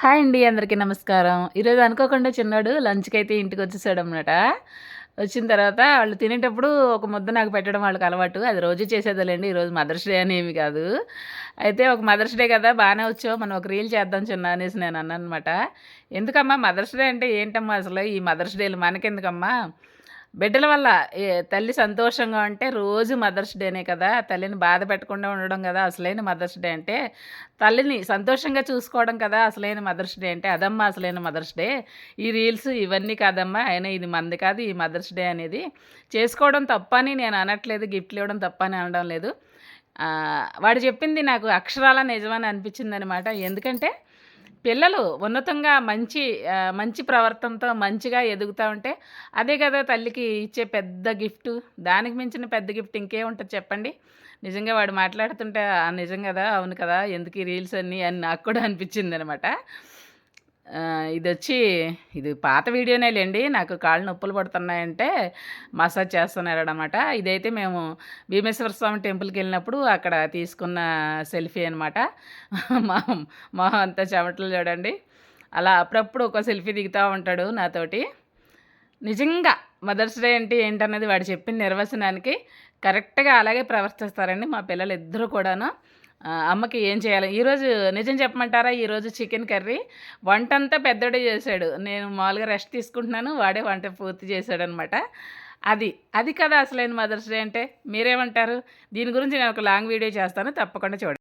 Hi అండి అందరికీ నమస్కారం. ఈరోజు అనుకోకుండా చిన్నాడు లంచ్కి అయితే ఇంటికి వచ్చేసాడు అనమాట వచ్చిన తర్వాత వాళ్ళు తినేటప్పుడు ఒక ముద్ద నాకు పెట్టడం వాళ్ళకి అలవాటు. అది రోజు చేసేదేలేండి ఈరోజు మదర్స్ డే అనేవి కాదు. అయితే ఒక మదర్స్ డే కదా బాగానే వచ్చావు మనం ఒక రీల్ చేద్దాం చిన్న అనేసి నేను అన్నాను అనమాట ఎందుకమ్మా మదర్స్ డే అంటే ఏంటమ్మా అసలు? ఈ మదర్స్ డేలు మనకెందుకమ్మా? బిడ్డల వల్ల తల్లి సంతోషంగా ఉంటే రోజు మదర్స్ డేనే కదా. తల్లిని బాధ పెట్టకుండా ఉండడం కదా అసలైన మదర్స్ డే అంటే. తల్లిని సంతోషంగా చూసుకోవడం కదా అసలైన మదర్స్ డే అంటే. అదమ్మా అసలైన మదర్స్ డే. ఈ రీల్స్ ఇవన్నీ కాదమ్మా. అయినా ఇది మంది కాదు ఈ మదర్స్ డే అనేది. చేసుకోవడం తప్పని నేను అనట్లేదు గిఫ్ట్లు ఇవ్వడం తప్పని అనడం లేదు. వాడు చెప్పింది నాకు అక్షరాల నిజమని అనిపించింది అనమాట ఎందుకంటే పిల్లలు ఉన్నతంగా మంచి మంచి ప్రవర్తనతో మంచిగా ఎదుగుతూ ఉంటే అదే కదా తల్లికి ఇచ్చే పెద్ద గిఫ్ట్. దానికి మించిన పెద్ద గిఫ్ట్ ఇంకేముంటుంది చెప్పండి? నిజంగా వాడు మాట్లాడుతుంటే నిజం కదా అవును కదా ఎందుకు ఈ రీల్స్ అన్నీ? అని నాకు కూడా అనిపించింది అనమాట ఇది వచ్చి ఇది పాత వీడియోనే లేండి నాకు కాళ్ళు నొప్పులు పడుతున్నాయంటే మసాజ్ చేస్తున్నారు అనమాట ఇదైతే మేము భీమేశ్వర స్వామి టెంపుల్కి వెళ్ళినప్పుడు అక్కడ తీసుకున్న సెల్ఫీ అనమాట మా మొహం అంతా చెమటలు చూడండి. అలా అప్పుడప్పుడు ఒక సెల్ఫీ దిగుతూ ఉంటాడు నాతోటి. నిజంగా మదర్స్ డే అంటే ఏంటన్నది వాడు చెప్పిన నిర్వచనానికి కరెక్ట్గా అలాగే ప్రవర్తిస్తారండి మా పిల్లలు ఇద్దరు కూడాను. అమ్మకి ఏం చేయాలి? ఈరోజు నిజం చెప్పమంటారా? ఈరోజు చికెన్ కర్రీ? వంట అంతా పెద్దడే చేశాడు. నేను మామూలుగా రెస్ట్ తీసుకుంటున్నాను వాడే వంట పూర్తి చేశాడు అనమాట అది అది కదా అసలైన మదర్స్ డే అంటే. మీరేమంటారు? దీని గురించి నేను ఒక లాంగ్ వీడియో చేస్తాను తప్పకుండా చూడండి.